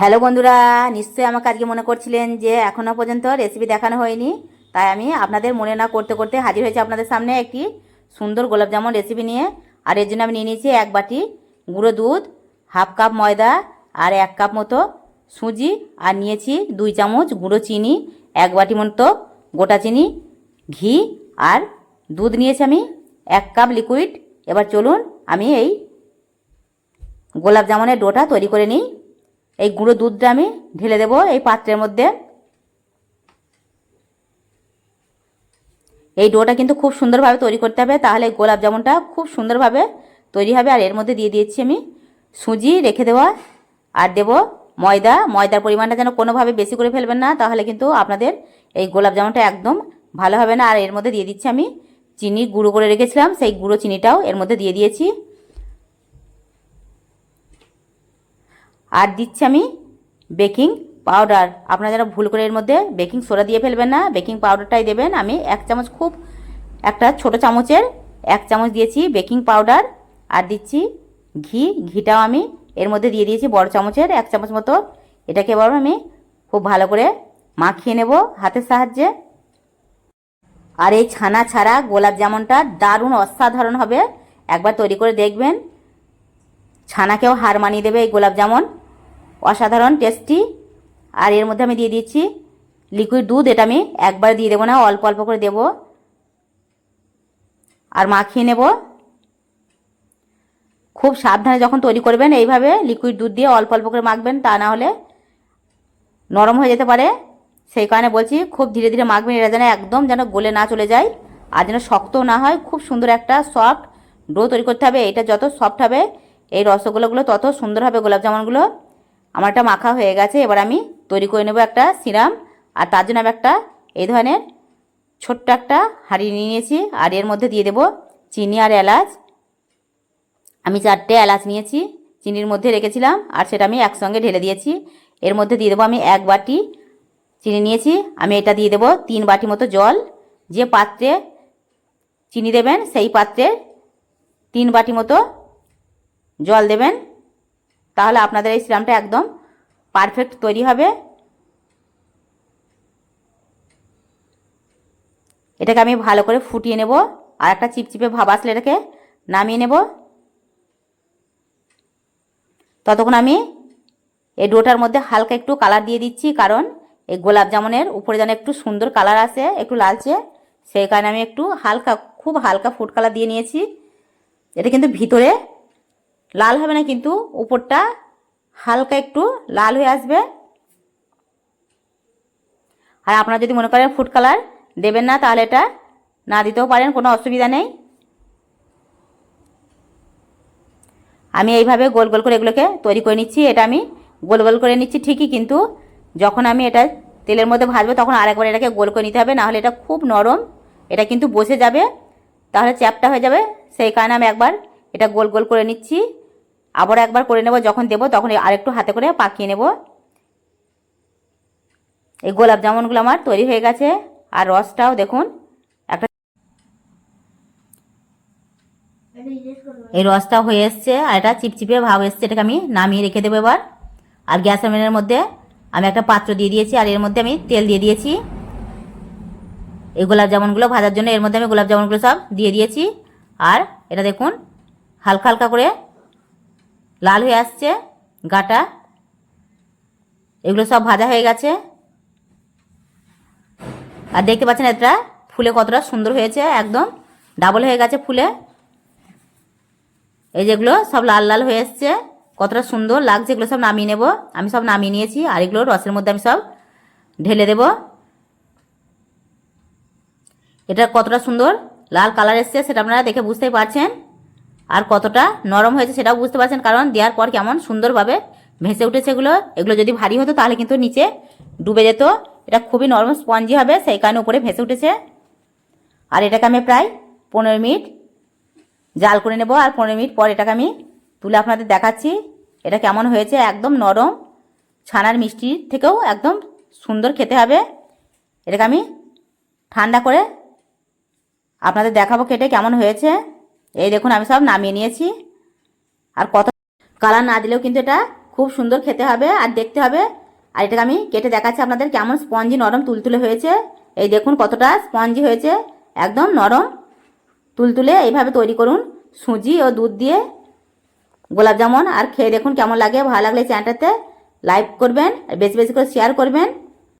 Hello বন্ধুরা, নিশ্চয়ই আমাকে আজকে মনে করছিলেন যে এখনও পর্যন্ত রেসিপি দেখানো হয়নি। তাই আমি আপনাদের মনে না করতে করতে হাজির হয়েছি আপনাদের সামনে একটি সুন্দর গোলাপ জামুন রেসিপি নিয়ে। আর এর জন্য আমি নিয়ে নিয়েছি এক বাটি গুঁড়ো দুধ, হাফ কাপ ময়দা আর এক কাপ মতো সুজি। আর নিয়েছি দুই চামচ গুঁড়ো চিনি, এক বাটি মতো গোটা চিনি, ঘি আর দুধ নিয়েছি আমি এক কাপ লিকুইড এবার চলুন আমি এই গোলাপ জামুনের ডোটা তৈরি করে নিই। এই গুঁড়ো দুধটা আমি ঢেলে দেবো এই পাত্রের মধ্যে। এই ডোটা কিন্তু খুব সুন্দরভাবে তৈরি করতে হবে, তাহলে গোলাপ জামুনটা খুব সুন্দরভাবে তৈরি হবে। আর এর মধ্যে দিয়ে দিয়েছি আমি সুজি, রেখে দেওয়া আর দেব ময়দা, ময়দার পরিমাণটা যেন কোনোভাবে বেশি করে ফেলবেন না, তাহলে কিন্তু আপনাদের এই গোলাপ জামুনটা একদম ভালো হবে না। আর এর মধ্যে দিয়ে দিচ্ছি আমি চিনি, গুঁড়ো করে রেখেছিলাম, সেই গুঁড়ো চিনিটাও এর মধ্যে দিয়ে দিয়েছি। আর দিচ্ছি আমি বেকিং পাউডার। আপনারা যারা ভুল করে এর মধ্যে বেকিং সোডা দিয়ে ফেলবেন না, বেকিং পাউডারটাই দেবেন। আমি এক চামচ খুব, একটা ছোট চামচের এক চামচ দিয়েছি বেকিং পাউডার আর দিচ্ছি ঘি। ঘিটাও আমি এর মধ্যে দিয়ে দিয়েছি বড় চামচের, এক চামচ মতো। এটাকে এবার আমি খুব ভালো করে মাখিয়ে নেব হাতের সাহায্যে। আর এই ছানা ছাড়া গোলাপ জামুনটা দারুণ অসাধারণ হবে। একবার তৈরি করে দেখবেন। ছানাকেও হার মানিয়ে দেবে এই গোলাপ জামুন। অসাধারণ টেস্টি আর এর মধ্যে আমি দিয়ে দিচ্ছি লিকুইড দুধ। এটা আমি একবার দিয়ে দেবো না, অল্প অল্প করে দেব। আর মাখিয়ে নেব। খুব সাবধানে যখন তৈরি করবেন, এইভাবে লিকুইড দুধ দিয়ে অল্প অল্প করে মাখবেন, তা না হলে নরম হয়ে যেতে পারে। সেই কারণে বলছি, খুব ধীরে ধীরে মাখবেন, এটা যেন একদম যেন গলে না চলে যায় আর যেন শক্তও না হয়। খুব সুন্দর একটা সফট ডো তৈরি করতে হবে। এটা যত সফট হবে এই রসগোল্লাগুলো তত সুন্দর হবে, গোলাপ জামুনগুলো। আমারটা মাখা হয়ে গেছে, এবার আমি তৈরি করে নেব একটা সিরাম। আর তার জন্য আমি একটা এই ধরনের ছোট্ট একটা হাঁড়ি নিয়ে নিয়েছি, আর এর মধ্যে দিয়ে দেব চিনি আর এলাচ। আমি চারটে এলাচ নিয়েছি, চিনির মধ্যে রেখেছিলাম, আর সেটা আমি একসঙ্গে ঢেলে দিয়েছি। এর মধ্যে দিয়ে দেবো আমি এক বাটি চিনি নিয়েছি, আমি এটা দিয়ে দেবো তিন বাটি মতো জল। যে পাত্রে চিনি দেবেন, সেই পাত্রে তিন বাটি মতো জল দেবেন। তাহলে আপনাদের এই সিরামটা একদম পারফেক্ট তৈরি হবে। এটাকে আমি ভালো করে ফুটিয়ে নেব আর একটা চিপচিপে ভাব আসলে এটাকে নামিয়ে নেব। ততক্ষণ আমি এই ডোটার মধ্যে হালকা একটু কালার দিয়ে দিচ্ছি, কারণ এই গোলাপ জামুনের উপরে যেন একটু সুন্দর কালার আসে, একটু লালচে, সেই কারণে আমি একটু হালকা, খুব হালকা ফুড কালার দিয়ে নিয়েছি। এটা কিন্তু ভিতরে লাল হবে না, কিন্তু উপরটা হালকা একটু লাল হয়ে আসবে। আর আপনারা যদি মনে করেন ফুড কালার দেবেন না, তাহলে এটা না দিতেও পারেন, কোনো অসুবিধা নেই। আমি এইভাবে গোল গোল করে এগুলোকে তৈরি করে নিচ্ছি, এটা আমি গোল গোল করে নিচ্ছি ঠিকই, কিন্তু যখন আমি এটা তেলের মধ্যে ভাজবো, তখন আরেকবার এটাকে গোল করে নিতে হবে নাহলে এটা খুব নরম, এটা কিন্তু বসে যাবে, তাহলে চ্যাপটা হয়ে যাবে, সেই কারণে আমি একবার এটা গোল গোল করে নিচ্ছি। আবার একবার করে নেব, যখন দেবো তখন আরেকটু হাতে করে পাকিয়ে নেব। এই গোলাপ জামুনগুলো আমার তৈরি হয়ে গেছে, আর রসটাও দেখুন, একটা এই রসটা হয়ে এসছে, আর এটা চিপচিপে ভাব এসছে, এটাকে আমি নামিয়ে রেখে দেবো এবার। আর গ্যাস ওভেনের মধ্যে আমি একটা পাত্র দিয়ে দিয়েছি, আর এর মধ্যে আমি তেল দিয়ে দিয়েছি। এই গোলাপ জামুনগুলো ভাজার জন্য এর মধ্যে আমি গোলাপ জামুনগুলো সব দিয়ে দিয়েছি। আর এটা দেখুন, হালকা হালকা করে লাল হয়ে আসছে, গাটা। এগুলো সব ভাজা হয়ে গেছে। আর দেখতে পাচ্ছেন এটা ফুলে কতটা সুন্দর হয়েছে, একদম ডাবল হয়ে গেছে ফুলে। এই যেগুলো সব লাল লাল হয়ে এসছে, কতটা সুন্দর লাগছে, এগুলো সব নামিয়ে নেব। আমি সব নামিয়ে নিয়েছি, আর এগুলো রসের মধ্যে আমি সব ঢেলে দেব। এটা কতটা সুন্দর, লাল কালার এসছে, সেটা আপনারা দেখে বুঝতেই পারছেন। আর কতটা নরম হয়েছে সেটাও বুঝতে পারছেন, কারণ দেওয়ার পর কেমন সুন্দরভাবে ভেসে উঠেছে এগুলো। এগুলো যদি ভারী হতো তাহলে কিন্তু নিচে ডুবে যেত। এটা খুবই নরম স্পঞ্জি হবে, সেই কারণে উপরে ভেসে উঠেছে। আর এটাকে আমি প্রায় পনেরো মিনিট জাল করে নেব, আর পনেরো মিনিট পর এটাকে আমি তুলে আপনাদের দেখাচ্ছি। এটা কেমন হয়েছে, একদম নরম। ছানার মিষ্টির থেকেও একদম সুন্দর খেতে হবে। এটাকে আমি ঠান্ডা করে আপনাদের দেখাবো কেটে কেমন হয়েছে। এই দেখুন, আমি সব নামিয়ে নিয়েছি। আর কত কালার না দিলেও কিন্তু এটা খুব সুন্দর খেতে হবে আর দেখতে হবে। আর এটাকে আমি কেটে দেখাচ্ছি আপনাদের কেমন স্পঞ্জি নরম তুলতুলে হয়েছে। এই দেখুন, কতটা স্পঞ্জি হয়েছে, একদম নরম। তুলতুলে এইভাবে তৈরি করুন, সুজি ও দুধ দিয়ে। গোলাপ জামুন, আর খেয়ে দেখুন কেমন লাগে, ভালো লাগলে চ্যানেলটাতে লাইক করবেন, বেশি বেশি করে শেয়ার করবেন।